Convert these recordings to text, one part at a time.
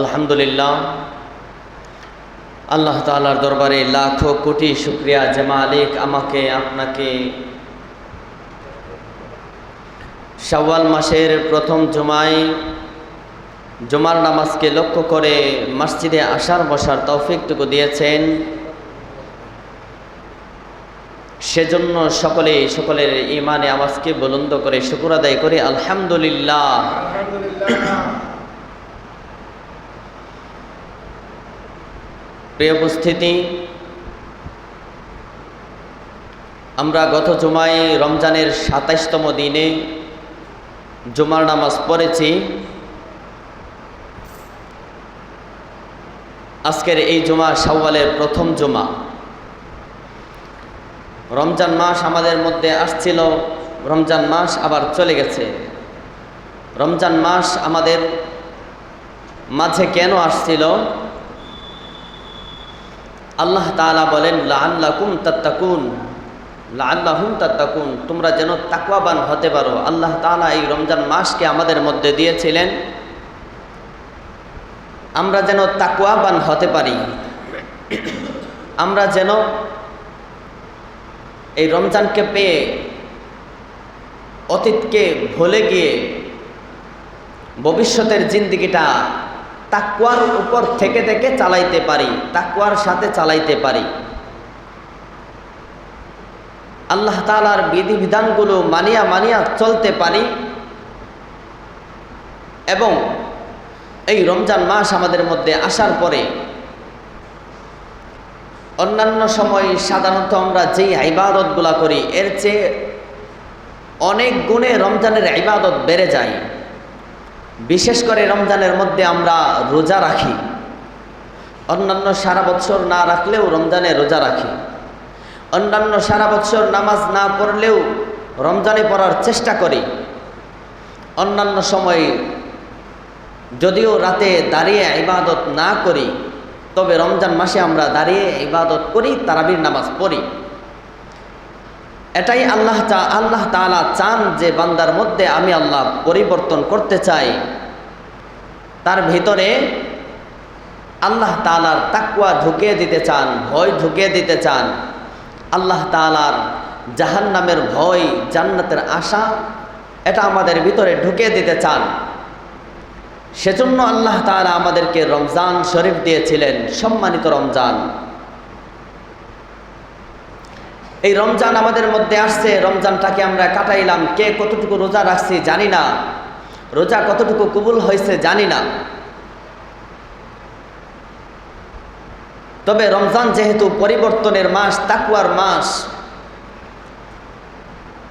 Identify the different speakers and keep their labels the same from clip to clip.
Speaker 1: আলহামদুলিল্লাহ। আল্লাহ তালার দরবারে লাখো কোটি শুক্রিয়া যে মালিক আমাকে, আপনাকে শাওয়াল মাসের প্রথম জুমায় জুমার নামাজকে লক্ষ্য করে মসজিদে আসার বসার তৌফিকটুকু দিয়েছেন। সেজন্য সকলে সকলের ইমানে আওয়াজকে বুলন্দ করে শুকুর আদায় করে। আলহামদুলিল্লাহ। প্রিয় উপস্থিতি আমরা গত জুমায় রমজানের সাতাইশতম দিনে জুমার নামাজ পড়েছি। আজকের এই জুমা শাওয়ালের প্রথম জুমা। রমজান মাস আমাদের মধ্যে আসছিল, রমজান মাস আবার চলে গেছে। রমজান মাস আমাদের মাঝে কেন আসছিল? আল্লাহ তালা বলেন লাল্লাকুম তাত্তাকুন লাল্লাহুম তাত্তাকুন, তোমরা যেন তাকওয়াবান হতে পারো। আল্লাহ তালা এই রমজান মাসকে আমাদের মধ্যে দিয়েছিলেন, আমরা যেন তাকওয়াবান হতে পারি। আমরা যেন এই রমজানকে পেয়ে অতীতকে ভুলে গিয়ে ভবিষ্যতের জিন্দিগিটা তাকুয়ার উপর থেকে থেকে চালাইতে পারি তাকুয়ার সাথে চালাইতে পারি। আল্লাহ তালার বিধিবিধানগুলো মানিয়া মানিয়া চলতে পারি এবং এই রমজান মাস আমাদের মধ্যে আসার পরে অন্যান্য সময় সাধারণত আমরা যেই ইবাদতগুলা করি, এর চেয়ে অনেক গুণে রমজানের ইবাদত বেড়ে যায়। বিশেষ করে রমজানের মধ্যে আমরা রোজা রাখি। অন্যান্য সারা বছর না রাখলেও রমজানে রোজা রাখি। অন্যান্য সারা বছর নামাজ না পড়লেও রমজানে পড়ার চেষ্টা করি। অন্যান্য সময় যদিও রাতে দাঁড়িয়ে ইবাদত না করি, তবে রমজান মাসে আমরা দাঁড়িয়ে ইবাদত করি, তারাবির নামাজ পড়ি। এটাই আল্লাহ চা আল্লাহ তালা চান যে বান্দার মধ্যে আমি আল্লাহ পরিবর্তন করতে চাই। তার ভিতরে আল্লাহ তালার তাকুয়া ঢুকিয়ে দিতে চান, ভয় ঢুকিয়ে দিতে চান। আল্লাহ তালার জাহান নামের ভয়, জান্নাতের আশা, এটা আমাদের ভিতরে ঢুকিয়ে দিতে চান। সেজন্য আল্লাহ তালা আমাদেরকে রমজান শরীফ দিয়েছিলেন, সম্মানিত রমজান। এই রমজান আমাদের মধ্যে আসছে, রমজানটাকে আমরা কাটাইলাম। কে কতটুকু রোজা রাখছি জানি না। রোজা কতটুকু কবুল হয়েছে জানি না। তবে রমজান যেহেতু পরিবর্তনের মাস তাকুয়ার মাস,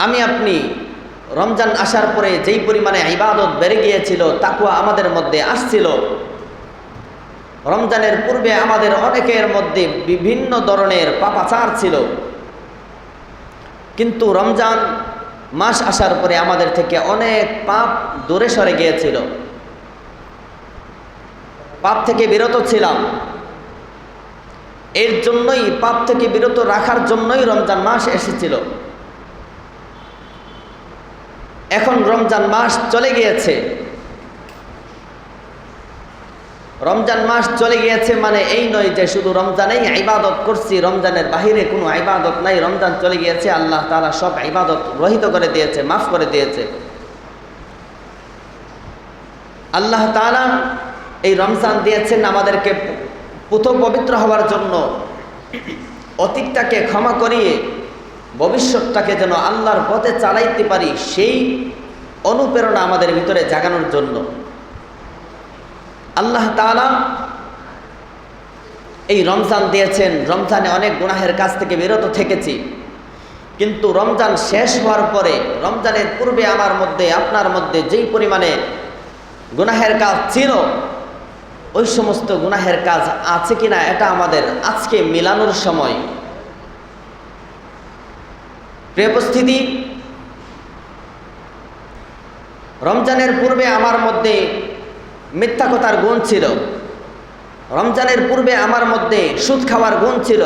Speaker 1: আমি আপনি রমজান আসার পরে যেই পরিমাণে ইবাদত বেড়ে গিয়েছিল তাকুয়া আমাদের মধ্যে আসছিল। রমজানের পূর্বে আমাদের অনেকের মধ্যে বিভিন্ন ধরনের পাপাচার ছিল। কিন্তু রমজান মাস আসার পরে আমাদের থেকে অনেক পাপ দূরে সরে গিয়েছিল। পাপ থেকে বিরত ছিলাম। এর জন্যই, পাপ থেকে বিরত রাখার জন্যই রমজান মাস এসেছিল। এখন রমজান মাস চলে গিয়েছে। রমজান মাস চলে গিয়েছে মানে এই নয় যে শুধু রমজানেই ইবাদত করছি, রমজানের বাহিরে কোনো ইবাদত নাই, রমজান চলে গিয়েছে, আল্লাহ তারা সব ইবাদত রহিত করে দিয়েছে, মাফ করে দিয়েছে। আল্লাহ তালা এই রমজান দিয়েছেন আমাদেরকে পুত পবিত্র হওয়ার জন্য। অতীতটাকে ক্ষমা করিয়ে ভবিষ্যৎটাকে যেন আল্লাহর পথে চালাইতে পারি, সেই অনুপ্রেরণা আমাদের ভিতরে জাগানোর জন্য। আল্লাহ তালা এই রমজান দিয়েছেন। রমজানে অনেক গুনাহের কাছ থেকে বিরত থেকেছি। কিন্তু রমজান শেষ হওয়ার পরে, রমজানের পূর্বে আমার মধ্যে, আপনার মধ্যে যেই পরিমাণে গুনাহের কাজ ছিল, ওই সমস্ত গুনাহের কাজ আছে কিনা এটা আমাদের আজকে মিলানোর সময়। প্রিয় উপস্থিতি, রমজানের পূর্বে আমার মধ্যে মিথ্যা কথার গুণ ছিল। রমজানের পূর্বে আমার মধ্যে সুদ খাওয়ার গুণ ছিল।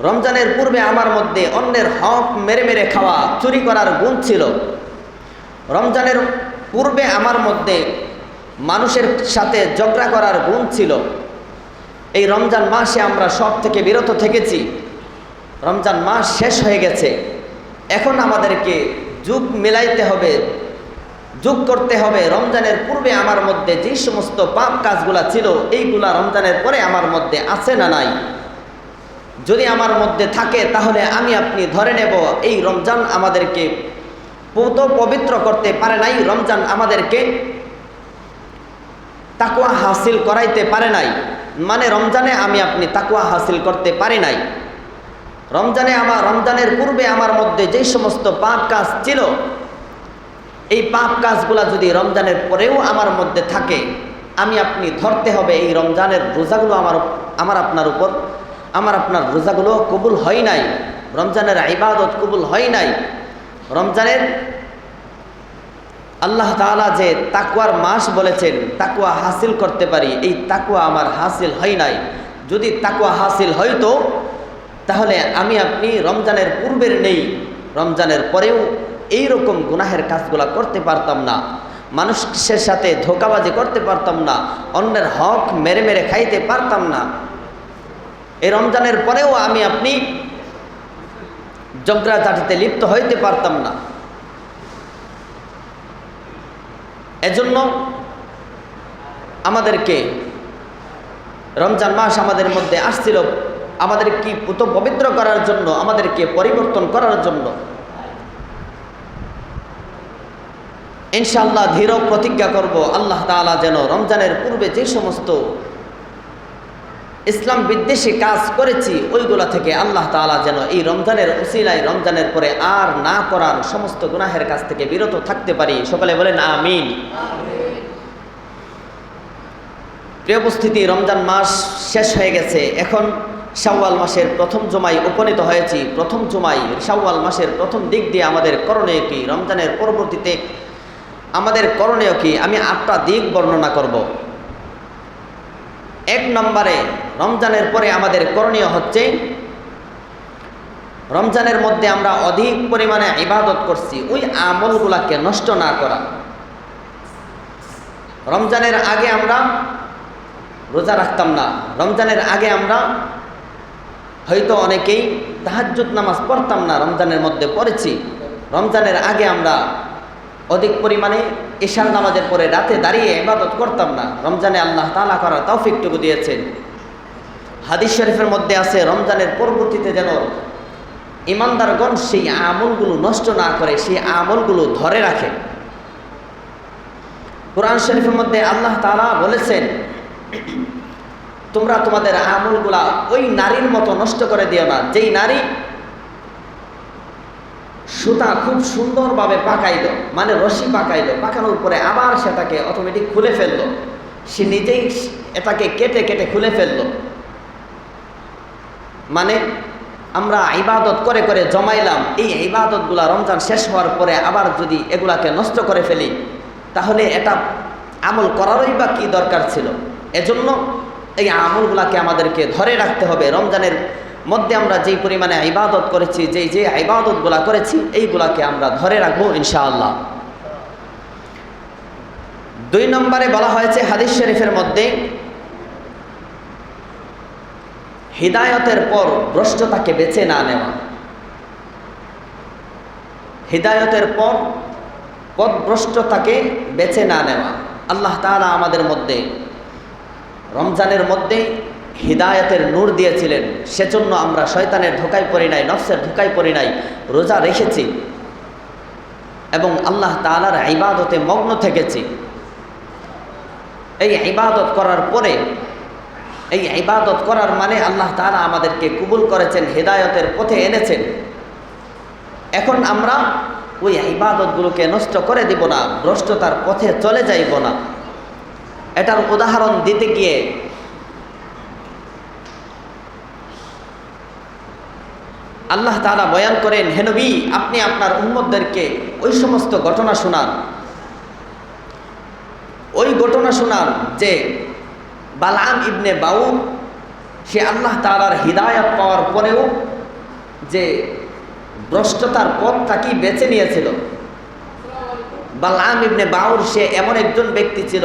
Speaker 1: রমজানের পূর্বে আমার মধ্যে অন্যের হক মেরে মেরে খাওয়া, চুরি করার গুণ ছিল। রমজানের পূর্বে আমার মধ্যে মানুষের সাথে ঝগড়া করার গুণ ছিল। এই রমজান মাসে আমরা সব থেকে বিরত থেকেছি। রমজান মাস শেষ হয়ে গেছে। এখন আমাদেরকে যুগ মিলাইতে হবে। যোগ করতে হবে। রমজানের পূর্বে আমার মধ্যে যে সমস্ত পাপ কাজগুলা ছিল, এইগুলা রমজানের পরে আমার মধ্যে আছে না নাই? যদি আমার মধ্যে থাকে, তাহলে আমি আপনি ধরে নেব, এই রমজান আমাদেরকে পৌত পবিত্র করতে পারে নাই, রমজান আমাদেরকে তাকুয়া হাসিল করাইতে পারে নাই। মানে রমজানে আমি আপনি তাকুয়া হাসিল করতে পারি নাই। রমজানে আমার রমজানের পূর্বে আমার মধ্যে যেই সমস্ত পাপ কাজ ছিল এই পাপ কাজগুলা যদি রমজানের পরেও আমার মধ্যে থাকে, আমি আপনি ধরতে হবে এই রমজানের রোজাগুলো আমার আমার আপনার উপর। আমার আপনার রোজাগুলো কবুল হয় নাই। রমজানের ইবাদত কবুল হয় নাই। রমজানের আল্লাহ তাআলা যে তাকুয়ার মাস বলেছেন তাকুয়া হাসিল করতে পারি, এই তাকুয়া আমার হাসিল হয় নাই। যদি তাকুয়া হাসিল হয়তো, তাহলে আমি আপনি রমজানের পূর্বের নেই। রমজানের পরেও এই রকম গুনাহের কাজগুলা করতে পারতাম না। মানুষের সাথে ধোকাবাজি করতে পারতাম না। অন্যের হক মেরে মেরে খাইতে পারতাম না। এই রমজানের পরেও আমি আপনি জগ্রাচাটিতে লিপ্ত হইতে পারতাম না। এজন্য আমাদেরকে রমজান মাস আমাদের মধ্যে আসছিল। আমাদের কি পুত পবিত্র করার জন্য, আমাদেরকে পরিবর্তন করার জন্য ইনশাল্লাহ ধীর প্রতিজ্ঞা করব, আল্লাহ তাআলা যেন রমজানের পূর্বে যে সমস্ত ইসলাম বিদ্বেষী কাজ করেছি, ওইগুলা থেকে আল্লাহ তাআলা যেন এই রমজানের উসিলায় রমজানের পরে আর না করার সমস্ত গুনাহের কাছ থেকে বিরত থাকতে পারি। সকলে বলেন আমিন। প্রিয় উপস্থিতি, রমজান মাস শেষ হয়ে গেছে। এখন শাওয়াল মাসের প্রথম জমায় উপনীত হয়েছি। প্রথম জমাই শাওয়াল মাসের প্রথম দিক দিয়ে আমাদের করণীয় কি? রমজানের পরবর্তীতে আমাদের করণীয় কি? আমি আটটা দিক বর্ণনা করব। এক নম্বরে, রমজানের পরে আমাদের করণীয় হচ্ছে, রমজানের মধ্যে আমরা অধিক পরিমাণে ইবাদত করছি, ওই আমলগুলাকে নষ্ট না করা। রমজানের আগে আমরা রোজা রাখতাম না। রমজানের আগে আমরা হয়তো অনেকেই তাহাজ্জুদ নামাজ পড়তাম না, রমজানের মধ্যে পড়েছি। রমজানের আগে আমরা অধিক পরিমাণে ঈশান নামাজের পরে রাতে দাঁড়িয়ে ইবাদত করতাম না। রমজানে আল্লাহ তালা করার তৌফিকটুকু দিয়েছেন। হাদিস শরীফের মধ্যে আছে, রমজানের পরবর্তীতে যেন ইমানদারগণ সেই আমলগুলো নষ্ট না করে, সেই আমলগুলো ধরে রাখে। কোরআন শরীফের মধ্যে আল্লাহ তালা বলেছেন, তোমরা তোমাদের আমলগুলা ওই নারীর মতো নষ্ট করে দিও না। যেই নারী সুতা খুব সুন্দরভাবে পাকাইল মানে রশি পাকাইল, পাকানোর পরে আবার সেটাকে অটোমেটিক খুলে ফেলল। সে নিজেই এটাকে কেটে কেটে খুলে ফেলল। মানে আমরা ইবাদত করে করে জমাইলাম, এই ইবাদতগুলা রমজান শেষ হওয়ার পরে আবার যদি এগুলাকে নষ্ট করে ফেলি, তাহলে এটা আমল করারই বা কী দরকার ছিল? এজন্য এই আমলগুলাকে আমাদেরকে ধরে রাখতে হবে। রমজানের মধ্যে আমরা যেই পরিমাণে ইবাদত করেছি, যেই যে ইবাদতগুলা করেছি, এইগুলাকে আমরা ধরে রাখব ইনশাআল্লাহ। দুই নম্বরে বলা হয়েছে হাদিস শরীফের মধ্যে, হৃদায়তের পর ভ্রষ্টতাকে বেছে না নেওয়া। হৃদায়তের পর পদভ্রষ্টতাকে বেছে না নেওয়া। আল্লাহ তাআলা আমাদের মধ্যে, রমজানের মধ্যে হৃদায়তের নূর দিয়েছিলেন। সেজন্য আমরা শয়তানের ধোকায় পড়ি নাই, নফসের ধোকায় পড়ি নাই, রোজা রেখেছি এবং আল্লাহ তালার ইবাদতে মগ্ন থেকেছি। এই ইবাদত করার পরে, এই ইবাদত করার মানে আল্লাহ তালা আমাদেরকে কবুল করেছেন, হৃদায়তের পথে এনেছেন। এখন আমরা ওই ইবাদতগুলোকে নষ্ট করে দিব না, ভ্রষ্টতার পথে চলে যাইব না। এটার উদাহরণ দিতে গিয়ে আল্লাহ তালা বয়ান করেন হেনবি আপনি আপনার উম্মদদেরকে ওই সমস্ত ঘটনা শোনান। ওই ঘটনা শোনান যে বালাম ইবনে বাউ সে আল্লাহ তালার হৃদায়ত পাওয়ার পরেও যে ভ্রষ্টতার পথটাকেই বেছে নিয়েছিল। বালাম ইবনে বাউর সে এমন একজন ব্যক্তি ছিল,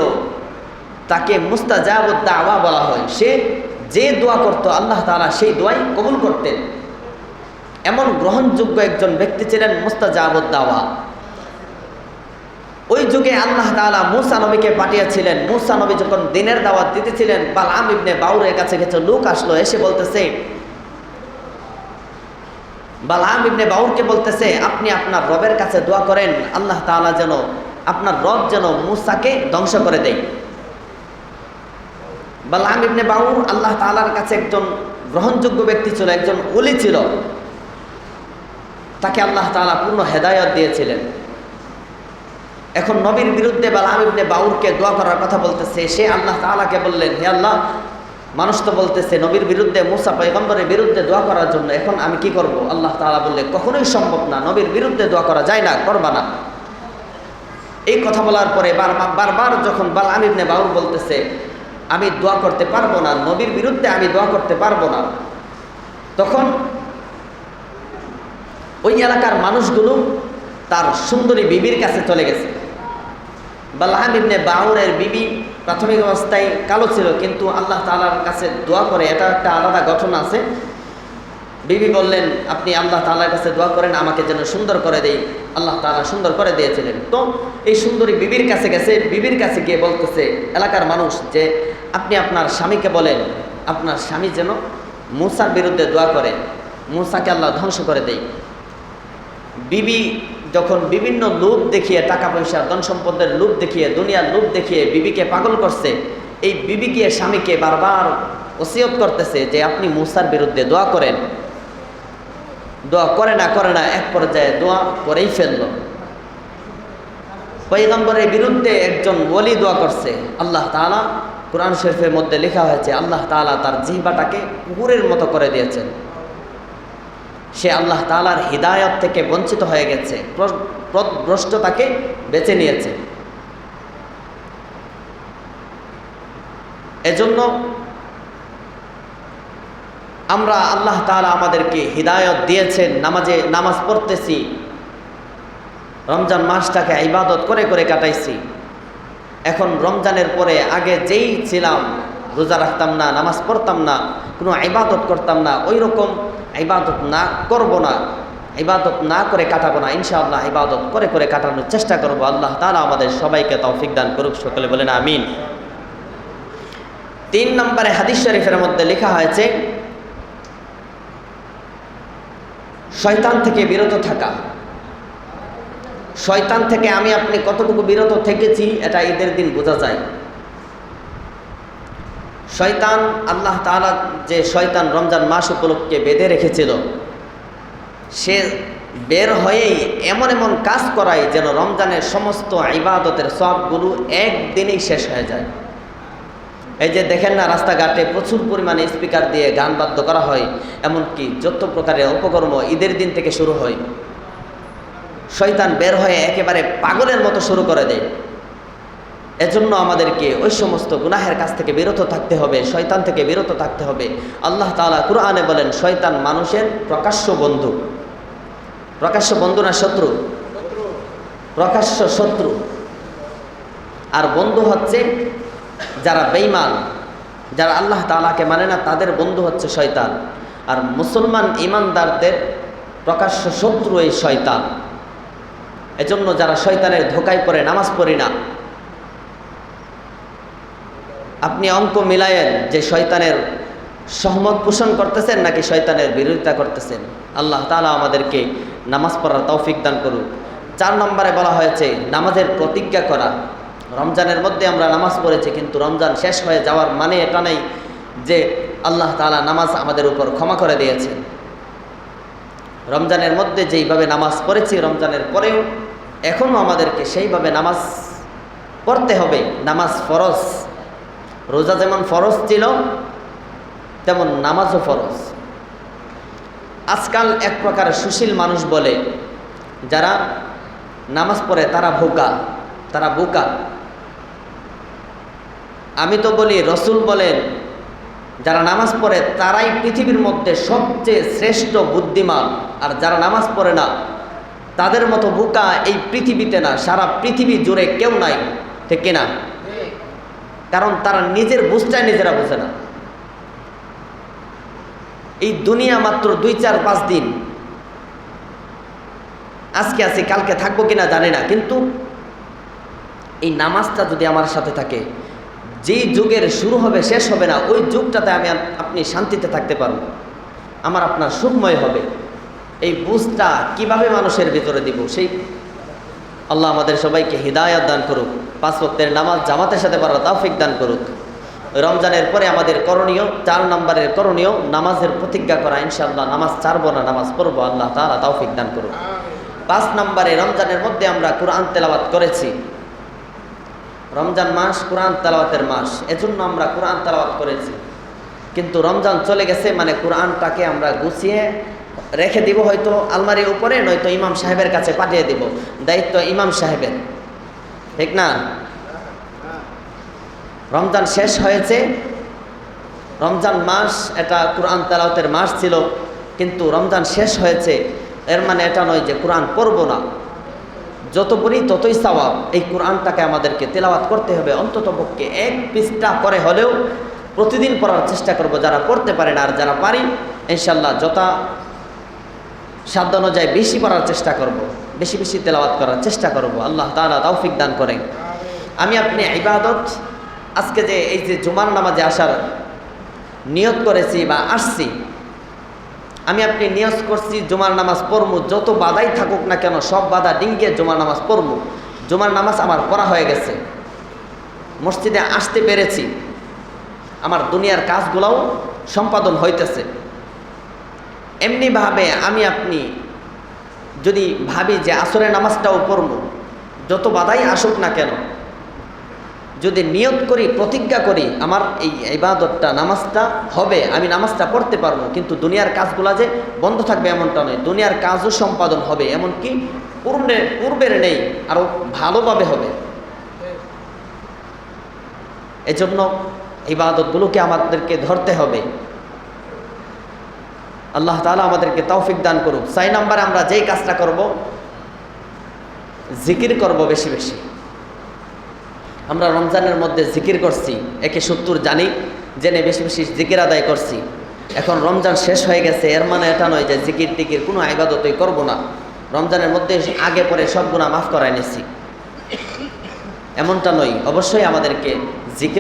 Speaker 1: তাকে মুস্তাজাবুদ দাওয়া বলা হয়। সে যে দোয়া করতো, আল্লাহ তাআলা সেই দোয়াই কবুল করতেন। এমন গ্রহণযোগ্য একজন ব্যক্তি ছিলেন মুস্তাজাবুদ দাওয়া ওই যুগে আল্লাহ তাআলা মুসা নবীকে পাঠিয়েছিলেন। মুসা নবী যখন দিনের দাওয়াত দিতেছিলেন বালাম ইবনে বাউরের কাছে কিছু লোক আসলো, এসে বলতেছে বালাম ইবনে বাউরকে বলতেছে, আপনি আপনার রবের কাছে দোয়া করেন, আল্লাহ তাআলা যেন আপনার রব যেন মুসাকে ধ্বংস করে দেয়। বালাম ইবনে বাউর আল্লাহ তাআলার কাছে একজন গ্রহণযোগ্য ব্যক্তি ছিল, একজন ওলি ছিল। তাকে আল্লাহ তাআলা পূর্ণ হেদায়ত দিয়েছিলেন। এখন নবীর বিরুদ্ধে বালাম ইবনে বাউরকে দোয়া করার কথা বলতেছে, সে আল্লাহ তাআলাকে বললেন, হে আল্লাহ, মানুষ তো বলতেছে নবীর বিরুদ্ধে, মুসা পয়গম্বরের বিরুদ্ধে দোয়া করার জন্য এখন আমি কি করব? আল্লাহ তালা বললে, কখনোই সম্ভব না, নবীর বিরুদ্ধে দোয়া করা যায় না, করবা না। এই কথা বলার পরে বারবার বারবার যখন বালাম ইবনে বাউর বলতেছে, আমি দোয়া করতে পারব না, নবীর বিরুদ্ধে আমি দোয়া করতে পারব না, তখন ওই এলাকার মানুষগুলো তার সুন্দরী বিবির কাছে চলে গেছে। বাল্লাহাম ইবনে বাউরের বিবি প্রাথমিক অবস্থায় কালো ছিল, কিন্তু আল্লাহ তাআলার কাছে দোয়া করে, এটা একটা আলাদা গঠন আছে। বিবি বললেন, আপনি আল্লাহ তালার কাছে দোয়া করেন, আমাকে যেন সুন্দর করে দেই। আল্লাহ তালা সুন্দর করে দিয়েছিলেন। তো এই সুন্দরী বিবির কাছে গেছে, বিবির কাছে গিয়ে বলতেছে, এলাকার মানুষ, যে আপনি আপনার স্বামীকে বলেন, আপনার স্বামী যেন মুসার বিরুদ্ধে দোয়া করে, মুসাকে আল্লাহ ধ্বংস করে দেয় বিবি যখন বিভিন্ন লোভ দেখিয়ে টাকা পয়সা, ধন সম্পদের লোভ দেখিয়ে, দুনিয়ার লোভ দেখিয়ে বিবিকে পাগল করছে, এই বিবি গিয়ে স্বামীকে বারবার ওসিয়ত করতেছে যে আপনি মুসার বিরুদ্ধে দোয়া করেন। দোয়া করে না করে না, এক পর্যায়ে দোয়া করেই ফেলল। পৈগম্বরের বিরুদ্ধে একজন ওলি দোয়া করছে। আল্লাহ তাআলা কোরআন শরীফের মধ্যে লেখা হয়েছে, আল্লাহ তাআলা তার জিহ্বাটাকে কুকুরের মতো করে দিয়েছেন। সে আল্লাহ তালার হৃদায়ত থেকে বঞ্চিত হয়ে গেছে ভ্রষ্টতাকে বেছে নিয়েছে। এজন্য আমরা আল্লাহ তালা আমাদেরকে হৃদায়ত দিয়েছেন, নামাজে, নামাজ পড়তেছি, রমজান মাসটাকে ইবাদত করে করে কাটাইছি। এখন রমজানের পরে আগে যেই ছিলাম, রোজা রাখতাম না, নামাজ পড়তাম না, কোনো ইবাদত করতাম না ওই রকম ইবাদত না করব না, ইবাদত না করে কাটাবো না, ইনশাআল্লাহ ইবাদত করে করে কাটানোর চেষ্টা করব। আল্লাহ তারা আমাদের সবাইকে তৌফিক দান করুক, সকলে বলেন আমিন। তিন নম্বরে হাদিস শরীফের মধ্যে লেখা হয়েছে, শয়তান থেকে বিরত থাকা। শয়তান থেকে আমি আপনি কতটুকু বিরত থেকেছি, এটা ঈদের দিন বোঝা যায়। শয়তান আল্লাহ তাআলা যে শয়তান রমজান মাস উপলক্ষে বেঁধে রেখেছিল, সে বের হয়েই এমন এমন কাজ করায় যেন রমজানের সমস্ত ইবাদতের সবগুলো একদিনেই শেষ হয়ে যায়। এই যে দেখেন না, রাস্তাঘাটে প্রচুর পরিমাণে স্পিকার দিয়ে গান বাদ্য করা হয়, এমনকি যত প্রকারের অপকর্ম ঈদের দিন থেকে শুরু হয়, শয়তান বের হয়ে একেবারে পাগলের মতো শুরু করে দেয়। এজন্য আমাদেরকে ওই সমস্ত গুনাহের কাছ থেকে বিরত থাকতে হবে, শয়তান থেকে বিরত থাকতে হবে। আল্লাহ তাআলা কুরআনে বলেন, শয়তান মানুষের প্রকাশ্য বন্ধু। প্রকাশ্য বন্ধু না শত্রু? প্রকাশ্য শত্রু। আর বন্ধু হচ্ছে যারা বেইমান যারা আল্লাহ তাআলাকে মানে না, তাদের বন্ধু হচ্ছে শয়তান। আর মুসলমান ইমানদারদের প্রকাশ্য শত্রু এই শয়তান। এজন্য যারা শয়তানের ধোকায় পড়ে, নামাজ পড়ি না আপনি অঙ্ক মিলায়েন যে শয়তানের সহমত পোষণ করতেছেন নাকি শয়তানের বিরোধিতা করতেছেন? আল্লাহ তালা আমাদেরকে নামাজ পড়ার তৌফিক দান করুক। চার নম্বরে বলা হয়েছে, নামাজের প্রতিজ্ঞা করা। রমজানের মধ্যে আমরা নামাজ পড়েছি, কিন্তু রমজান শেষ হয়ে যাওয়ার মানে এটা নেই যে আল্লাহ তালা নামাজ আমাদের উপর ক্ষমা করে দিয়েছেন রমজানের মধ্যে যেইভাবে নামাজ পড়েছি, রমজানের পরেও এখনও আমাদেরকে সেইভাবে নামাজ পড়তে হবে। নামাজ ফরজ। রোজা যেমন ফরজ ছিল, তেমন নামাজও ফরজ। আজকাল এক প্রকার সুশীল মানুষ বলে, যারা নামাজ পড়ে তারা ভোকা, তারা বোকা। আমি তো বলি, রসুল বলেন, যারা নামাজ পড়ে তারাই পৃথিবীর মধ্যে সবচেয়ে শ্রেষ্ঠ বুদ্ধিমান, আর যারা নামাজ পড়ে না, তাদের মতো বোকা এই পৃথিবীতে না, সারা পৃথিবী জুড়ে কেউ নাই, ঠিক কিনা? কারণ তারা নিজের বুঝটাই নিজেরা বোঝে না। এই দুনিয়া মাত্র দুই, চার, পাঁচ দিন। আজকে আছি, কালকে থাকব কিনা জানি না, কিন্তু এই নামাজটা যদি আমার সাথে থাকে, যেই যুগের শুরু হবে, শেষ হবে না, ওই যুগটাতে আমি আপনি শান্তিতে থাকতে পারব। আমার আপনার সুখময় হবে। এই বুঝটা কীভাবে মানুষের ভিতরে দিব, সেই আল্লাহ আমাদের সবাইকে হৃদায়ত দান করুক। পাঁচ ভক্তের নামাজ জামাতের সাথে পারা তাফিক দান করুক। রমজানের পরে আমাদের করণীয়, চার নম্বরের করণীয়, নামাজের প্রতিজ্ঞা করা, ইনশাআল্লাহ নামাজ ছাড়বো না, নামাজ পড়ব, আল্লাহ তাআলা তাওফিক দান করুক। পাঁচ নম্বরে রমজানের মধ্যে আমরা কোরআন তেলাওয়াত করেছি। রমজান মাস কোরআন তেলাওয়াতের মাস, এজন্য আমরা কোরআন তেলাওয়াত করেছি। কিন্তু রমজান চলে গেছে মানে কোরআনটাকে আমরা গুছিয়ে রেখে দিব হয়তো আলমারির উপরে, নয়তো ইমাম সাহেবের কাছে পাঠিয়ে দিব। দায়িত্ব ইমাম সাহেবের। ঠিক না? রমজান শেষ হয়েছে। রমজান মাস, এটা কোরআন তেলাওয়াতের মাস ছিল, কিন্তু রমজান শেষ হয়েছে। এর মানে এটা নয় যে কোরআন পড়ব না। যত পড়ি ততই সওয়াব, এই কোরআনটাকে আমাদেরকে তেলাওয়াত করতে হবে। অন্তত পক্ষে এক পৃষ্ঠা করে হলেও প্রতিদিন পড়ার চেষ্টা করব, যারা পড়তে পারে না আর যারা পারি ইনশাল্লাহ যথা সাধ্য অনুযায়ী বেশি পড়ার চেষ্টা করব। বেশি বেশি তেলাওয়াত করার চেষ্টা করব। আল্লাহ তাআলা তৌফিক দান করেন। আমি আপনি ইবাদত, আজকে যে এই যে জুমার নামাজে আসার নিয়ত করেছি বা আসছি, আমি আপনি নিয়ত করছি জুমার নামাজ পড়ব, যত বাধাই থাকুক না কেন, সব বাধা ডিঙ্গিয়ে জুমার নামাজ পড়ব। জুমার নামাজ আমার পড়া হয়ে গেছে। মসজিদে আসতে পেরেছি। আমার দুনিয়ার কাজগুলোও সম্পাদন হইতেছে। এমনিভাবে আমি আপনি যদি ভাবি যে আসরের নামাজটাও পড়ব, যত বাধাই আসুক না কেন, যদি নিয়ত করি, প্রতিজ্ঞা করি, আমার এই ইবাদতটা, নামাজটা হবে, আমি নামাজটা পড়তে পারব, কিন্তু দুনিয়ার কাজগুলা যে বন্ধ থাকবে এমনটা নয়। দুনিয়ার কাজও সম্পাদন হবে, এমনকি পূর্বের পূর্বের নেই, আরও ভালোভাবে হবে। এজন্য ইবাদতগুলোকে আমাদেরকে ধরতে হবে। আল্লাহ তাআলা আমাদেরকে তৌফিক দান করুক। ছয় নম্বরে আমরা যেই কাজটা করব, জিকির করব বেশি বেশি। আমরা রমজানের মধ্যে জিকির করছি, একে সত্তর জানি, জেনে বেশি বেশি জিকির আদায় করছি। এখন রমজান শেষ হয়ে গেছে, এর মানে এটা নয় যে জিকির টিকির কোনো আইবাদতই করব না। রমজানের মধ্যে আগে পরে সব গুণা মাফ করায় নিছি। এমনটা নয়, অবশ্যই আমাদেরকে জিকির